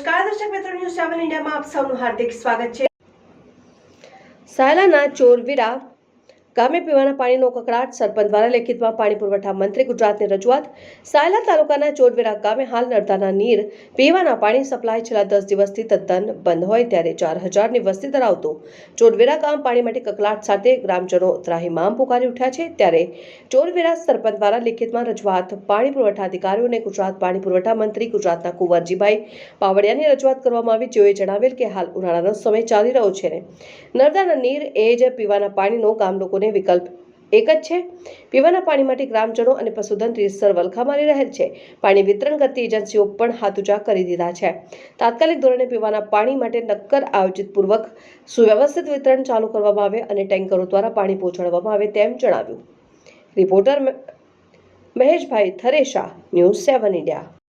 નમસ્કાર દર્શક મિત્રો ન્યૂઝ સેવન ઇન્ડિયામાં આપ સૌનું હાર્દિક સ્વાગત છે. સાયલાના ચોરવીરા ગામે પીવાના પાણીનો કકડાટ સરપંચ દ્વારા લેખિતમાં પાણી પુરવઠા મંત્રી ગુજરાતની રજૂઆત, સાયલા તાલુકાના ચોડવેરા ગામે હાલ નર્મદાના નીર પીવાના પાણી સપ્લાય છેલ્લા દસ દિવસથી તદ્દન બંધ હોય ત્યારે ચાર હજારની વસ્તી ધરાવતું ચોડવેરા ગામ પાણી માટે કકડાટ સાથે ગ્રામજનો ત્રાહિમામ પુકારી ઉઠ્યા છે. ત્યારે ચોડવેરા સરપંચ દ્વારા લેખિતમાં રજૂઆત પાણી પુરવઠા અધિકારીઓને ગુજરાત પાણી પુરવઠા મંત્રી ગુજરાતના કુંવરજીભાઈ પાવડિયાની રજૂઆત કરવામાં આવી. જેઓએ જણાવેલ કે હાલ ઉનાળાનો સમય ચાલી રહ્યો છે નર્મદાના નીર એ જ પીવાના પાણીનો ગામ લોકોને વિકલ્પ એક જ છે. પીવાના પાણી માટે ગ્રામજનો અને પશુધન રીતસર વલખા મારી રહેલ છે. પાણી વિતરણ કરતી એજન્સીઓ પણ હાથ કરી દીધા છે. તાત્કાલિક ધોરણે પીવાના પાણી માટે નક્કર આયોજિતપૂર્વક સુવ્યવસ્થિત વિતરણ ચાલુ કરવામાં આવે અને ટેન્કરો દ્વારા પાણી પહોંચાડવામાં આવે તેમ જણાવ્યું. Reporter Maheshbhai Tharesha, news seven India.